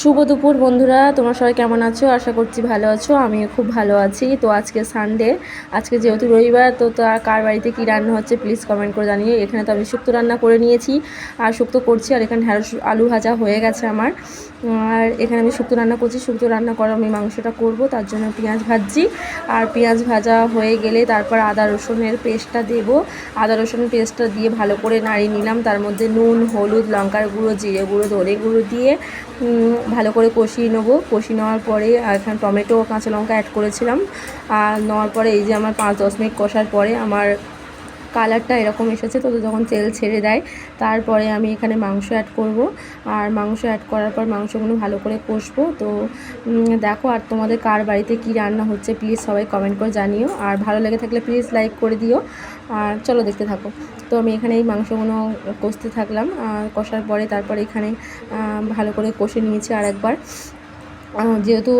শুভ দুপুর বন্ধুরা, তোমরা সবাই কেমন আছো? আশা করছি ভালো আছো, আমিও খুব ভালো আছি। তো আজকে সানডে আজকে যেহেতু রবিবার, তো তার কার বাড়িতে কী রান্না হচ্ছে প্লিজ কমেন্ট করে জানিয়ে এখানে তো আমি শুক্তো রান্না করে নিয়েছি, আর শুক্তো করছি, আর এখানে ঢ্যাঁড়স আলু ভাজা হয়ে গেছে আমার। আর এখানে আমি শুক্তো রান্না করছি, শুক্তো রান্না করে আমি মাংসটা করব, তার জন্য পেঁয়াজ ভাজছি। আর পেঁয়াজ ভাজা হয়ে গেলে তারপর আদা রসুনের পেস্টটা দেব। আদা রসুনের পেস্টটা দিয়ে ভালো করে নাড়িয়ে নিলাম, তার মধ্যে নুন, হলুদ, লঙ্কার গুঁড়ো, জিরে গুঁড়ো ধরে গুঁড়ো দিয়ে ভালো করে কষিয়ে নেব। কষিয়ে নেওয়ার পরে আর এখানে টমেটো, কাঁচা লঙ্কা অ্যাড করেছিলাম। আর নেওয়ার পরে এই যে আমার পাঁচ, দশ মিনিট কষার পরে আমার কালারটা এরকম এসেছে, তো যখন তেল ছেড়ে দেয়, তারপরে আমি এখানে মাংস অ্যাড করব। আর মাংস অ্যাড করার পর মাংসগুলো ভালো করে কষবো। তো দেখো আর তোমাদের কার বাড়িতে কি রান্না হচ্ছে প্লিজ সবাই কমেন্ট করে জানিও। আর ভালো লেগে থাকলে প্লিজ লাইক করে দিও। আর চলো দেখতে থাকো। তো আমি এখানে এই মাংসগুলো কষতে থাকলাম। কষার পরে তারপরে এখানে ভালো করে কষে নিয়েছি আর একবার যেহেতু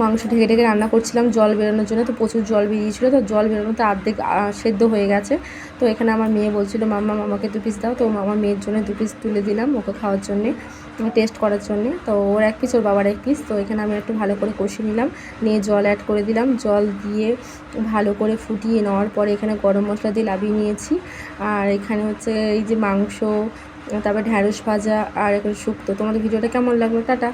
মাংস ঢেকে ঢেকে রান্না করছিলাম, জল বেরোনোর জন্য, তো প্রচুর জল বেরিয়েছিলো, তো জল বেরোনোতে অর্ধেক সেদ্ধ হয়ে গেছে। তো এখানে আমার মেয়ে বলছিল, মাম্মা মামাকে দু পিস দাও। তো আমার মেয়ের জন্য দু পিস তুলে দিলাম ওকে খাওয়ার জন্যে টেস্ট করার জন্যে। তো ওর এক পিস ওর বাবার এক পিস তো এখানে আমি একটু ভালো করে কষে নিলাম, নিয়ে জল অ্যাড করে দিলাম। জল দিয়ে ভালো করে ফুটিয়ে নেওয়ার পরে এখানে গরম মশলা দিয়ে লাভিয়ে নিয়েছি। আর এখানে হচ্ছে এই যে মাংস, তারপর ঢ্যাঁড়স ভাজা আর এখন শুক্তো। তোমাদের ভিডিওটা কেমন লাগল? টাটা।